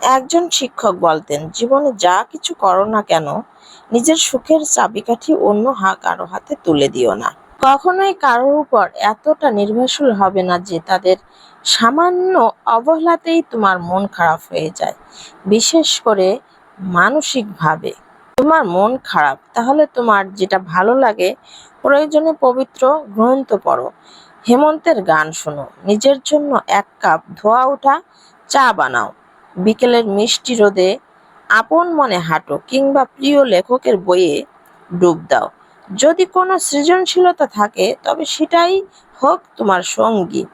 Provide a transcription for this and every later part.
একজন শিক্ষক বলতেন, জীবনে যা কিছু করো না কেন, নিজের সুখের চাবিকাঠি অন্য হা কারও হাতে তুলে দিও না। কখনোই কারোর উপর এতটা নির্ভরশীল হবে না যে তাদের সামান্য অবহেলাতেই তোমার মন খারাপ হয়ে যায়, বিশেষ করে মানসিকভাবে। তোমার মন খারাপ, তাহলে তোমার যেটা ভালো লাগে, প্রয়োজনে পবিত্র গ্রন্থ পড়ো, হেমন্তের গান শোনো, নিজের জন্য এক কাপ ধোয়া ওঠা, চা বানাও। বিকেলের মিষ্টি রোদে আপন মনে হাঁটো কিংবা প্রিয় লেখকের বইয়ে ডুব দাও। যদি কোনো সৃজনশীলতা থাকে, তবে সেটাই হোক তোমার সঙ্গী।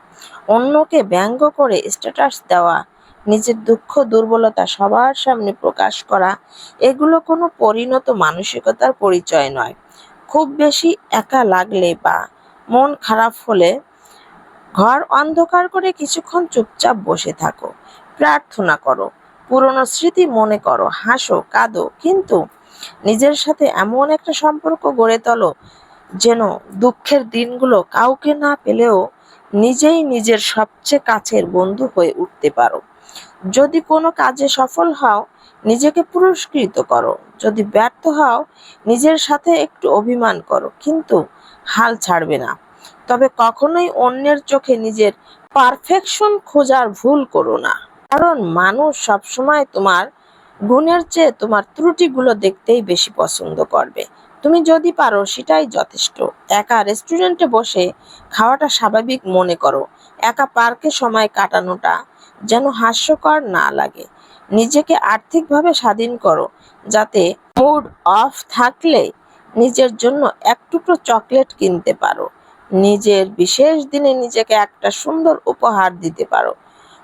অন্যকে ব্যঙ্গ করে স্ট্যাটাস দেওয়া, নিজের দুঃখ, দুর্বলতা সবার সামনে প্রকাশ করা, এগুলো কোনো পরিণত মানসিকতার পরিচয় নয়। খুব বেশি একা লাগলে বা মন খারাপ হলে ঘর অন্ধকার করে কিছুক্ষণ চুপচাপ বসে থাকো। প্রার্থনা করো। পুরনো স্মৃতি মনে করো, হাসো, কাঁদো, কিন্তু নিজের সাথে এমন একটা সম্পর্ক গড়ে তোলো যেন দুঃখের দিনগুলো কাউকে না পেলেও নিজেই নিজের সবচেয়ে কাছের বন্ধু হয়ে উঠতে পারো। যদি কোনো কাজে সফল হও, নিজেকে পুরস্কৃত করো। যদি ব্যর্থ হও, নিজের সাথে একটু অভিমান করো, কিন্তু হাল ছাড়বে না। তবে কখনোই অন্যের চোখে নিজের পারফেকশন খোঁজার ভুল করো না। কারণ মানুষ সবসময় তোমার গুণের চেয়ে তোমার ত্রুটিগুলো দেখতেই বেশি পছন্দ করবে। তুমি যদি পারো সেটাই যথেষ্ট। একা রেস্টুরেন্টে বসে খাওয়াটা স্বাভাবিক মনে করো। একা পার্কে সময় কাটানোটা যেন হাস্যকর না লাগে। নিজেকে আর্থিকভাবে স্বাধীন করো, যাতে মুড অফ থাকলে নিজের জন্য এক টুকরো চকলেট কিনতে পারো। নিজের বিশেষ দিনে নিজেকে একটা সুন্দর উপহার দিতে পারো।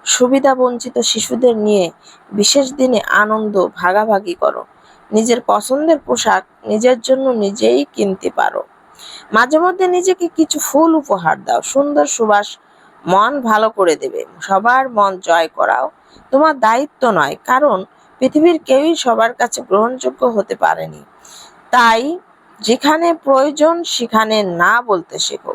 সুবিধা বঞ্চিত শিশুদের নিয়ে বিশেষ দিনে আনন্দ ভাগাভাগি করো। নিজের পছন্দের পোশাক নিজের জন্য নিজেই কিনতে পারো। মাঝে মধ্যে নিজেকে কিছু ফুল উপহার দাও। সুন্দর সুবাস মন ভালো করে দেবে। সবার মন জয় করাও তোমার দায়িত্ব নয়, কারণ পৃথিবীর কেউই সবার কাছে গ্রহণযোগ্য হতে পারেনি। তাই যেখানে প্রয়োজন সেখানে না বলতে শেখো।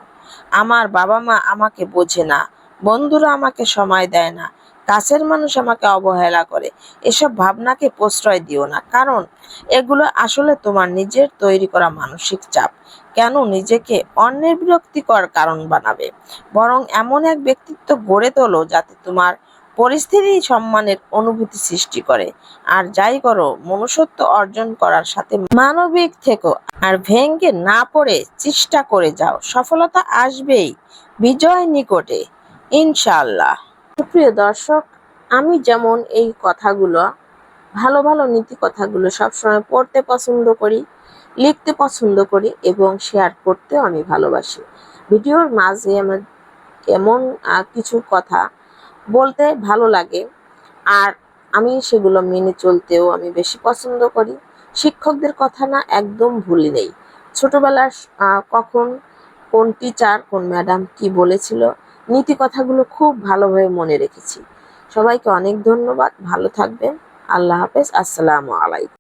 আমার বাবা মা আমাকে বোঝে না। বন্ধুরা আমাকে সময় দেয় না। কাছের মানুষ আমাকে অবহেলা করে। এসব ভাবনাকে প্রশ্রয় দিও না। কারণ এগুলো আসলে তোমার নিজের তৈরি করা মানসিক চাপ। কেন নিজেকে অন্যের বিরক্তিকর কারণ বানাবে? বরং এমন এক ব্যক্তিত্ব গড়ে তোলো যাতে তোমার পরিস্থিতি সম্মানের অনুভূতি সৃষ্টি করে। আর যাই করো, মনুষ্যত্ব অর্জন করার সাথে মানবিক থেকো। আর ভেঙ্গে না পড়ে চেষ্টা করে যাও। সফলতা আসবেই। বিজয় নিকটে। ইনশাআল্লাহ। সুপ্রিয় দর্শক, আমি যেমন এই কথাগুলো, ভালো ভালো নীতি কথাগুলো সবসময় পড়তে পছন্দ করি, লিখতে পছন্দ করি এবং শেয়ার করতেও আমি ভালোবাসি। ভিডিওর মাঝে আমার এমন কিছু কথা বলতে ভালো লাগে, আর আমি সেগুলো মেনে চলতেও আমি বেশি পছন্দ করি। শিক্ষকদের কথা না একদম ভুলি নেই। ছোটবেলার কখন কোন টিচার কোন ম্যাডাম কি বলেছিল নীতি কথাগুলো খুব ভালোভাবে মনে রেখেছি। সবাইকে অনেক ধন্যবাদ। ভালো থাকবেন। আল্লাহ হাফেজ। আসসালামু আলাইকুম।